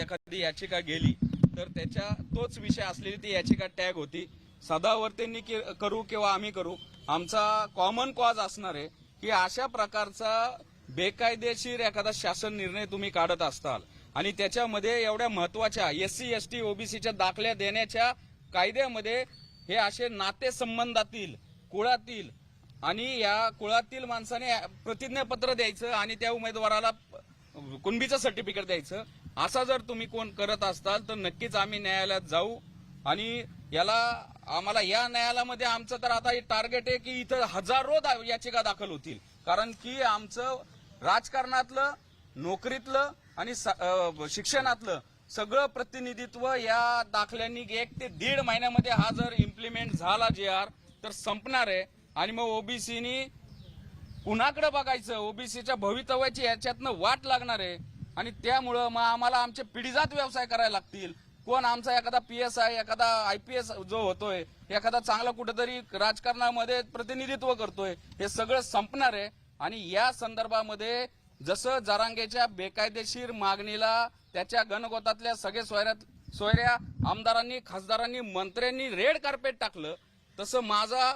एखादी याचिका गेली तर त्याच्या तोच विषय असलेली ती याचिका टॅग होती. सदावर्तींनी करू किंवा आम्ही करू आमचा कॉमन कॉज असणार आहे की अशा प्रकारचा बेकायदेशीर एखादा शासन निर्णय तुम्ही काढत असताल. आणि त्याच्यामध्ये एवढ्या महत्त्वाच्या एस सी एस टी ओबीसीच्या दाखल्या देण्याच्या कायद्यामध्ये हे असे नातेसंबंधातील कुळातील आणि या कुळातील माणसाने प्रतिज्ञापत्र द्यायचं आणि त्या उमेदवाराला कुणबीचं सर्टिफिकेट द्यायचं. असा जर तुम्ही कोण करत असाल तर नक्कीच आम्ही न्यायालयात जाऊ. आणि याला आम्हाला या न्यायालयामध्ये आमचं तर आता टार्गेट आहे की इथं हजारो दा- याचिका दाखल होतील. कारण की आमचं राजकारणातलं नोकरीतलं आणि स- शिक्षणातलं सगळं प्रतिनिधित्व या दाखल्यांनी एक ते दीड महिन्यामध्ये हा जर इम्प्लिमेंट झाला जे आर तर संपणार आहे. आणि मग ओबीसीनी कुणाकडे बघायचं? ओबीसीच्या भवितव्याची याच्यातनं वाट लागणार आहे. आणि त्यामुळं मग आम्हाला आमचे पिढीजात व्यवसाय करायला लागतील. कोण आमचा एखादा पी एस आय एखादा आय पी एस जो होतोय एखादा चांगला कुठेतरी राजकारणामध्ये प्रतिनिधित्व करतोय हे सगळं संपणार आहे. आणि या संदर्भामध्ये जसं जरांगेच्या बेकायदेशीर मागणीला त्याच्या गणगोतातल्या सगळे सोयऱ्यात सोयऱ्या आमदारांनी खासदारांनी मंत्र्यांनी रेड कार्पेट टाकलं तसं माझा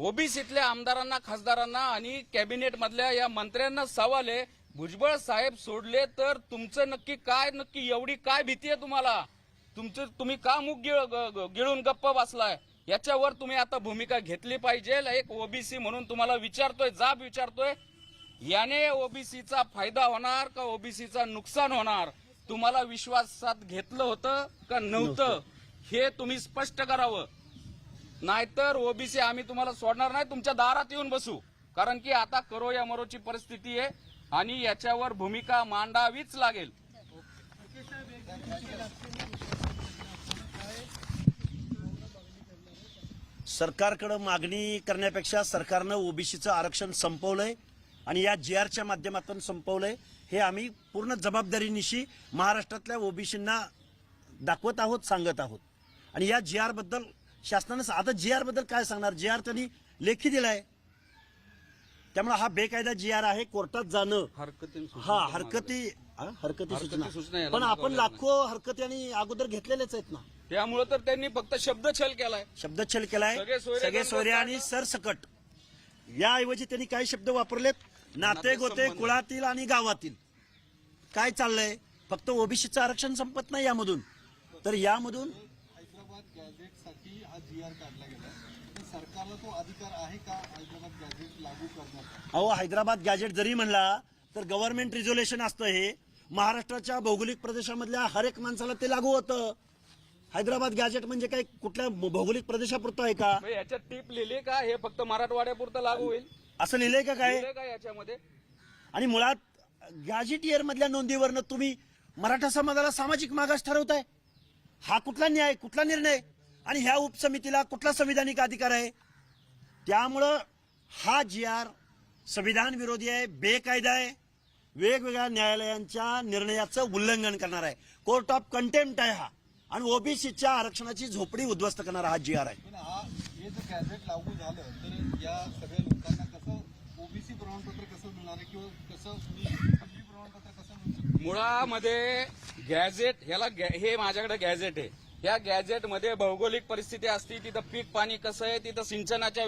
ओबीसीतल्या आमदारांना खासदारांना आणि कॅबिनेट मधल्या या मंत्र्यांना सवाल आहे. भुजबळ साहेब सोडले तर तुमचं नक्की काय नक्की एवढी काय भीती आहे तुम्हाला? तुमचं तुम्ही का मुख गिळून गप्प बसलाय? याच्यावर तुम्ही आता भूमिका घेतली पाहिजे. एक ओबीसी म्हणून तुम्हाला विचारतोय जाब विचारतोय. याने ओबीसीचा फायदा होणार का ओबीसीचा नुकसान होणार? तुम्हाला विश्वासात घेतलं होतं का नव्हतं. हे तुम्ही स्पष्ट करावं. नाहीतर ओबीसी आम्ही तुम्हाला सोडणार नाही तुमच्या दारात येऊन बसू. कारण की आता करो या मरोची परिस्थिती आहे आणि याच्यावर भूमिका मांडावीच लागेल. सरकारकडे मागणी करण्यापेक्षा सरकारनं ओबीसीचं आरक्षण संपवलंय आणि या जी आरच्या माध्यमातून संपवलंय हे आम्ही पूर्ण जबाबदारीनिशी महाराष्ट्रातल्या ओबीसींना दाखवत आहोत सांगत आहोत. आणि या जी आरबद्दल शासनानं आता जी आरबद्दल काय सांगणार? जी आर त्यांनी लेखी दिलाय. त्यामुळे हा बेकायदा जी आर आहे कोर्टात जाणं. हरकती हा हरकती हा, हरकती सूचना. पण आपण लाखो हरकती आणि अगोदर घेतलेलेच आहेत ना. त्यामुळे तर त्यांनी फक्त शब्दछल केलाय. शब्दच्छल केलाय. सगळे सोयरे आणि. सरसकट. याऐवजी त्यांनी काय शब्द वापरलेत. नाते गोते. कुळातील आणि गावातील. काय चाललंय? फक्त ओबीसीचं आरक्षण संपत नाही यामधून. तर यामधून हैदराबाद गॅझेटसाठी हा जी आर काढला गेला तर सरकारला तो अधिकार आहे का हैदराबाद गॅझेट लागू करण्याचा? अहो हैदराबाद गॅजेट जरी म्हणला तर गव्हर्नमेंट रिझोल्युशन असतं हे. महाराष्ट्राच्या भौगोलिक प्रदेशामधल्या हर एक माणसाला ते लागू होतं. हैदराबाद गॅजेट म्हणजे काय? कुठल्या भौगोलिक प्रदेशापुरतं आहे का? याच्यात टीप लिहिली का? हे फक्त मराठवाड्यापुरतं लागू होईल. असं लिहिलंय का काय? लिहिलंय का याच्यामध्ये? आणि मुळात गॅजेटियर मधल्या नोंदीवरनं तुम्ही मराठा समाजाला सामाजिक मागास ठरवताय. हा कुठला न्याय कुठला निर्णय? आणि ह्या उपसमितीला कुठला संविधानिक अधिकार आहे? त्यामुळं हा जी आर संविधान विरोधी आहे बेकायदा आहे वेगवेगळ्या न्यायालयांच्या निर्णयाचं उल्लंघन करणार आहे. कोर्ट ऑफ कंटेम्प्ट आहे हा. आणि ओबीसीच्या आरक्षणाची झोपडी उद्ध्वस्त करणारा हा जी आर आहे. पण हा जर गॅझेट लागू झालं तर या सगळ्या लोकांना कसं ओबीसी प्रमाणपत्र कसं मिळणार किंवा मुळामध्ये गॅझेट ह्याला गॅ- हे माझ्याकडे गॅझेट आहे. या गॅझेटमध्ये भौगोलिक परिस्थिती असते तिथं पीक पाणी कसं आहे तिथं सिंचनाच्या